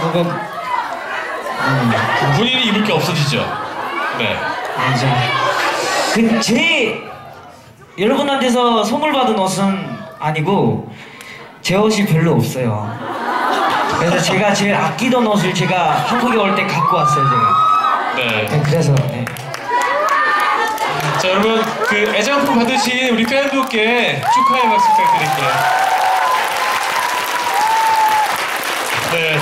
그건 본인이 입을 게 없어지죠. 네. 맞아. 그제 여러분한테서 선물 받은 옷은 아니고 제 옷이 별로 없어요. 그래서 제가 제일 아끼던 옷을 제가 한국에 올 때 갖고 왔어요 제가. 네. 네, 그래서 네. 자 여러분 그 애장품 받으신 우리 팬분께 축하의 박수 부탁드릴게요. 네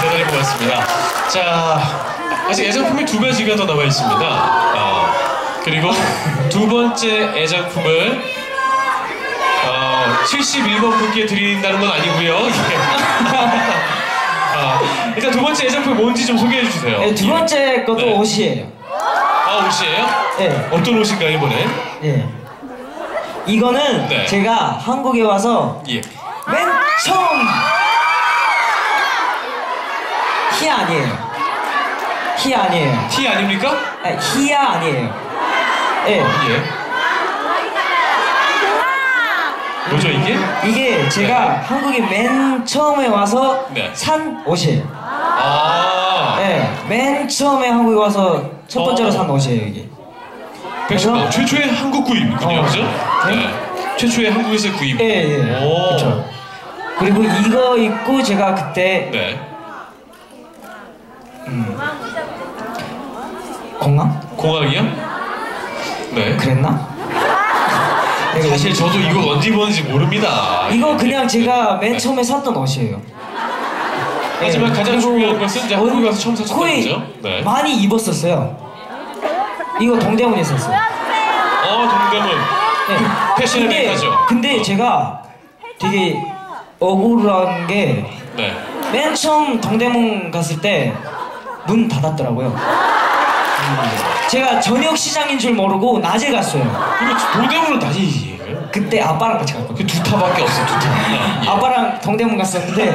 고맙습니다. 자 아직 애장품이 두 가지가 더 남아 있습니다. 아, 그리고 두 번째 애장품을 어, 71번 분께 드린다는 건 아니고요. 예. 아, 일단 두 번째 애장품 뭔지 좀 소개해 주세요. 네, 두 번째 것도 네. 옷이에요. 아 옷이에요? 네. 어떤 옷인가요 이번에? 네. 이거는 네. 제가 한국에 와서 예. 맨 처음 히 아니에요. 히 아니에요. 티 아닙니까? 아, 히야 아니에요. 예. 예. 뭐죠 이게? 이게 제가 한국에 맨 처음에 와서 네. 산 옷이에요. 아. 네. 맨 처음에 한국에 와서 첫 번째로 어. 산 옷이에요, 이게. 그래서- 최초의 한국 구입이군요, 어. 그죠? 네. 네. 최초의 한국에서 구입. 예, 예. 오. 그쵸. 그리고 이거 입고 제가 그때 네. 공항? 공항이요? 네. 그랬나? 사실 저도 이거 언제 입었는지 모릅니다. 이거 그냥 제가 맨 네. 처음에 샀던 옷이에요. 하지만 네, 가장 중요한 것은 이제 한국에 가서 처음 거의 거죠. 네. 많이 입었었어요. 이거 동대문에 있었어요. 어 동대문. 네. 패션의 근데, 메카죠. 근데 어. 제가 되게 억울한 게맨 네. 처음 동대문 갔을 때 문 닫았더라고요. 제가 저녁 시장인 줄 모르고 낮에 갔어요. 그리고 동대문은 낮이지. 그때 아빠랑 같이 갔거든요. 그두 타밖에 없어 두 타. 예. 아빠랑 동대문 갔었는데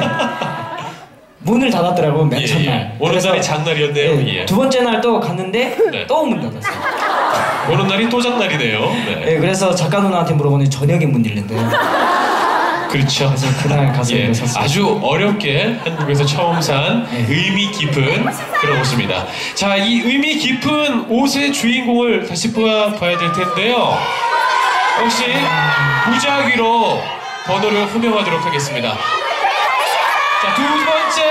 문을 닫았더라고요 맨 예, 첫날. 예. 오는 날이 장날이었네요. 네, 예. 두 번째 날 또 갔는데 네. 또문 닫았어요. 오는 날이 또 장날이네요. 네. 네, 그래서 작가 누나한테 물어보니 저녁에 문 열린대요. 그렇죠. 그래서 그날 가서 예, 샀어요. 아주 어렵게 한국에서 처음 산 네. 의미 깊은 그런 옷입니다. 자, 이 의미 깊은 옷의 주인공을 다시 보아, 봐야 될 텐데요. 역시 무작위로 번호를 호명하도록 하겠습니다. 자, 두 번째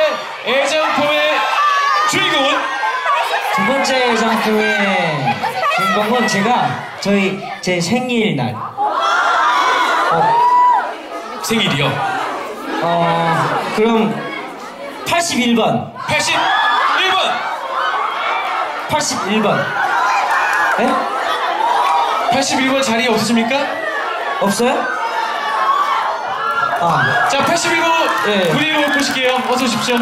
애장품의 주인공은 두 번째 상품의 주인공은 제가 저희 제 생일날 어, 생일이요. 어 그럼 81번 81번! 81번 네? 81번 자리에 없으십니까? 없어요? 아 자, 81번 예. 무리로 보실게요. 어서 오십시오.